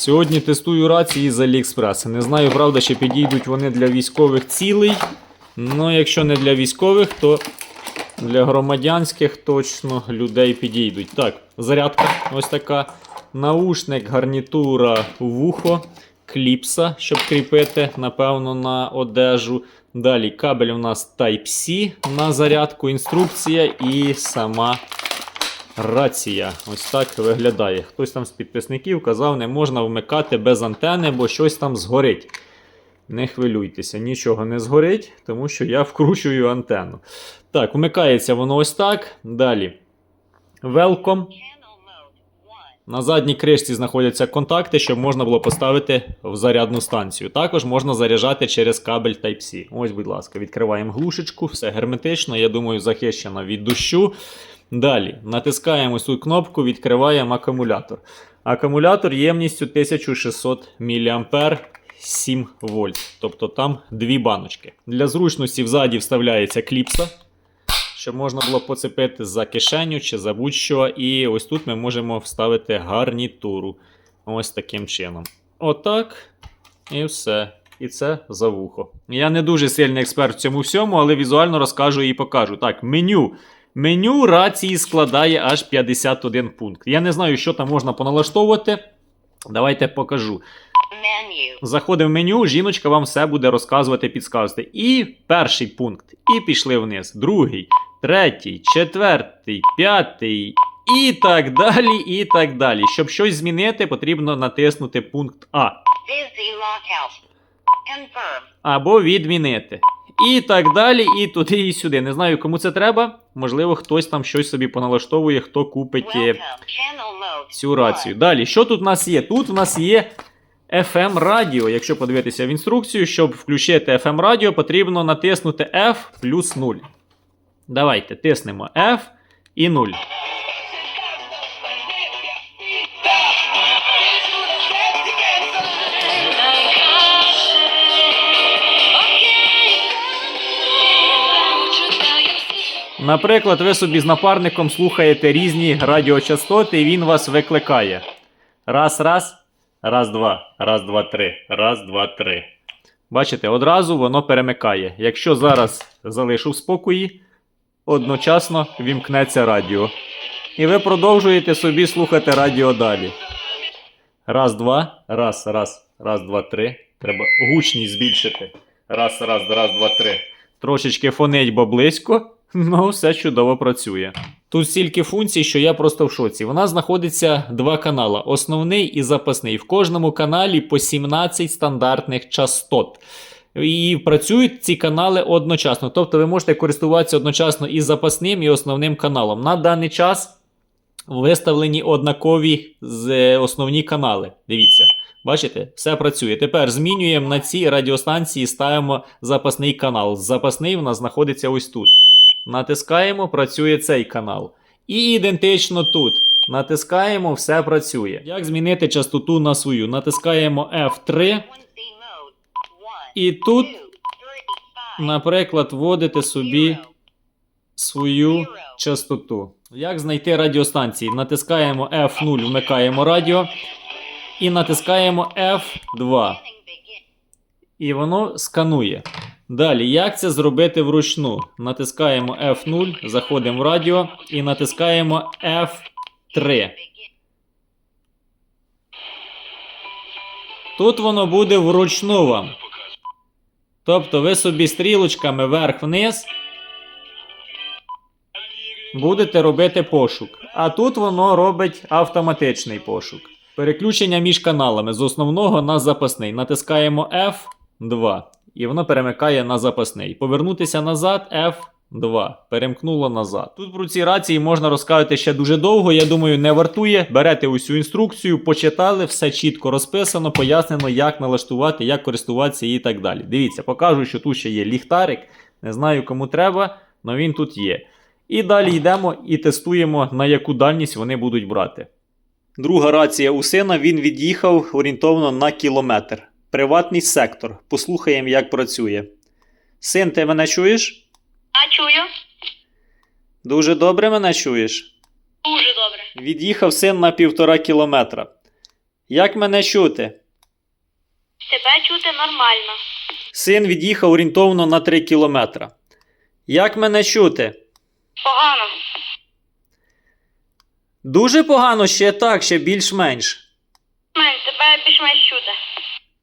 Сьогодні тестую рації з Aliexpress. Не знаю, правда, чи підійдуть вони для військових цілей. Ну, якщо не для військових, то для громадянських точно людей підійдуть. Так, зарядка ось така. Наушник, гарнітура, вухо, кліпса, щоб кріпити, напевно, на одежу. Далі кабель у нас Type-C на зарядку, інструкція і сама рація. Ось так виглядає. Хтось там з підписників казав, не можна вмикати без антени, бо щось там згорить. Не хвилюйтеся, нічого не згорить, тому що я вкручую антенну. Так, вмикається воно ось так. Далі. Welcome. На задній кришці знаходяться контакти, щоб можна було поставити в зарядну станцію. Також можна заряджати через кабель Type-C. Ось, будь ласка, відкриваємо глушечку, все герметично, я думаю, захищено від дощу. Далі натискаємо цю кнопку, відкриваємо акумулятор. Акумулятор ємністю 1600 мА 7 вольт. Тобто там дві баночки. Для зручності взаді вставляється кліпса щоб можна було поцепити за кишеню чи за будь-що. І ось тут ми можемо вставити гарнітуру. Ось таким чином. Отак. І все. І це за вухо. Я не дуже сильний експерт в цьому всьому, але візуально розкажу і покажу. Так, меню. Меню рації складає аж 51 пункт. Я не знаю, що там можна поналаштовувати. Давайте покажу. Заходимо в меню, жіночка вам все буде розказувати, підказувати. І перший пункт. І пішли вниз. Другий, третій, четвертий, п'ятий. І так далі, і так далі. Щоб щось змінити, потрібно натиснути пункт А. Або відмінити. І так далі, і туди, і сюди. Не знаю, кому це треба. Можливо, хтось там щось собі поналаштовує, хто купить е, цю рацію. Далі, що тут у нас є? Тут у нас є FM радіо. Якщо подивитися в інструкцію, щоб включити FM радіо, потрібно натиснути F плюс 0. Давайте тиснемо F і 0. Наприклад, ви собі з напарником слухаєте різні радіочастоти, і він вас викликає. Раз, раз, раз, два, раз, два, три, раз, два, три. Бачите, одразу воно перемикає. Якщо зараз залишу в спокої, одночасно вімкнеться радіо. І ви продовжуєте собі слухати радіо далі. Раз, два, раз, раз, раз, два, три. Треба гучність збільшити. Раз, раз, раз, два, три. Трошечки фонить, бо близько. Ну, все чудово працює. Тут стільки функцій, що я просто в шоці. Нас знаходиться два канали: основний і запасний. В кожному каналі по 17 стандартних частот. І працюють ці канали одночасно. Тобто ви можете користуватися одночасно і запасним, і основним каналом. На даний час виставлені однакові е, основні канали. Дивіться. Бачите, все працює. Тепер змінюємо на цій радіостанції, ставимо запасний канал. Запасний в нас знаходиться ось тут. Натискаємо, працює цей канал. І ідентично тут. Натискаємо, все працює. Як змінити частоту на свою? Натискаємо F3. Frequency mode. One. І тут, наприклад, вводите собі свою частоту. Як знайти радіостанції? Натискаємо F0, вмикаємо радіо. І натискаємо F2. І воно сканує. Далі, як це зробити вручну? Натискаємо F0, заходимо в радіо і натискаємо F3. Тут воно буде вручну вам. Тобто ви собі стрілочками вверх-вниз будете робити пошук. А тут воно робить автоматичний пошук. Переключення між каналами з основного на запасний. Натискаємо F2 і воно перемикає на запасний. Повернутися назад F2. Перемкнуло назад. Тут про ці рації можна розказати ще дуже довго. Я думаю, не вартує. Берете усю інструкцію, почитали, все чітко розписано, пояснено, як налаштувати, як користуватися і так далі. Дивіться, покажу, що тут ще є ліхтарик. Не знаю, кому треба, але він тут є. І далі йдемо і тестуємо, на яку дальність вони будуть брати. Друга рація у сина він від'їхав орієнтовно на кілометр. Приватний сектор. Послухаємо, як працює. Син, ти мене чуєш? А чую. Дуже добре мене чуєш. Дуже добре. Від'їхав син на півтора кілометра. Як мене чути? Тебе чути нормально. Син від'їхав орієнтовно на 3 кілометра. Як мене чути? Погано. Дуже погано ще так, ще більш-менш. Мен, тебе більш-менш чути.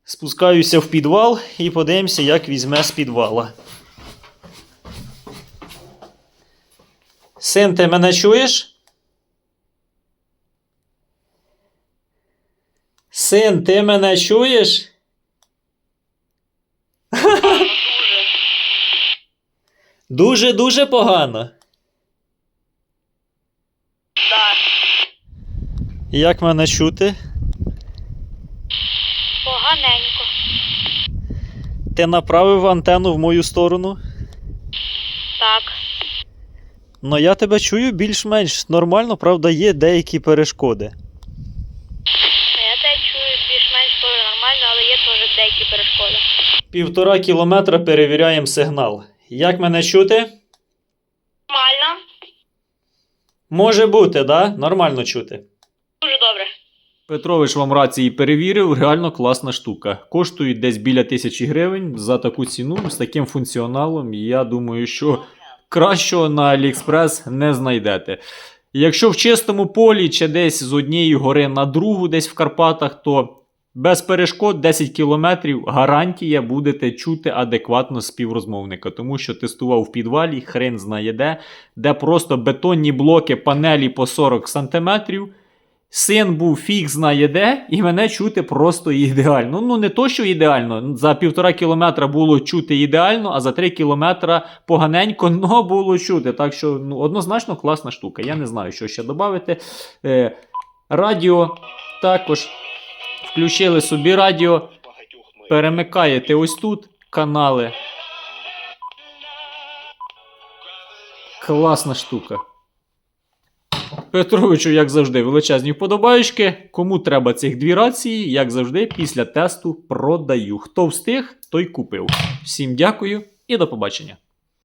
Спускаюся в підвал і подивимося, як візьме з підвала. Син, ти мене чуєш? Син, ти мене чуєш? Дуже-дуже погано. Так. Як мене чути? Поганенько. Ти направив антенну в мою сторону? Так. Ну я тебе чую більш-менш нормально, правда, є деякі перешкоди. Я тебе чую більш-менш нормально, але є теж деякі перешкоди. Півтора кілометра перевіряємо сигнал. Як мене чути? Нормально. Може бути, да? Нормально чути. Дуже добре. Петрович вам рації перевірив, реально класна штука. Коштують десь біля тисячі гривень за таку ціну з таким функціоналом. Я думаю, що кращого на AliExpress не знайдете. Якщо в чистому полі чи десь з однієї гори на другу, десь в Карпатах, то без перешкод 10 кілометрів гарантія будете чути адекватно співрозмовника, тому що тестував в підвалі, хрен знає де, де просто бетонні блоки панелі по 40 сантиметрів. Син був фіг знає де, і мене чути просто ідеально. Ну, не то, що ідеально. За півтора кілометра було чути ідеально, а за три кілометра поганенько, но було чути. Так що ну, однозначно класна штука. Я не знаю, що ще додати. Е, радіо також включили собі радіо, перемикаєте ось тут канали. Класна штука. Петровичу, як завжди, величезні вподобаючки. Кому треба цих дві рації, як завжди, після тесту продаю. Хто встиг, той купив. Всім дякую і до побачення.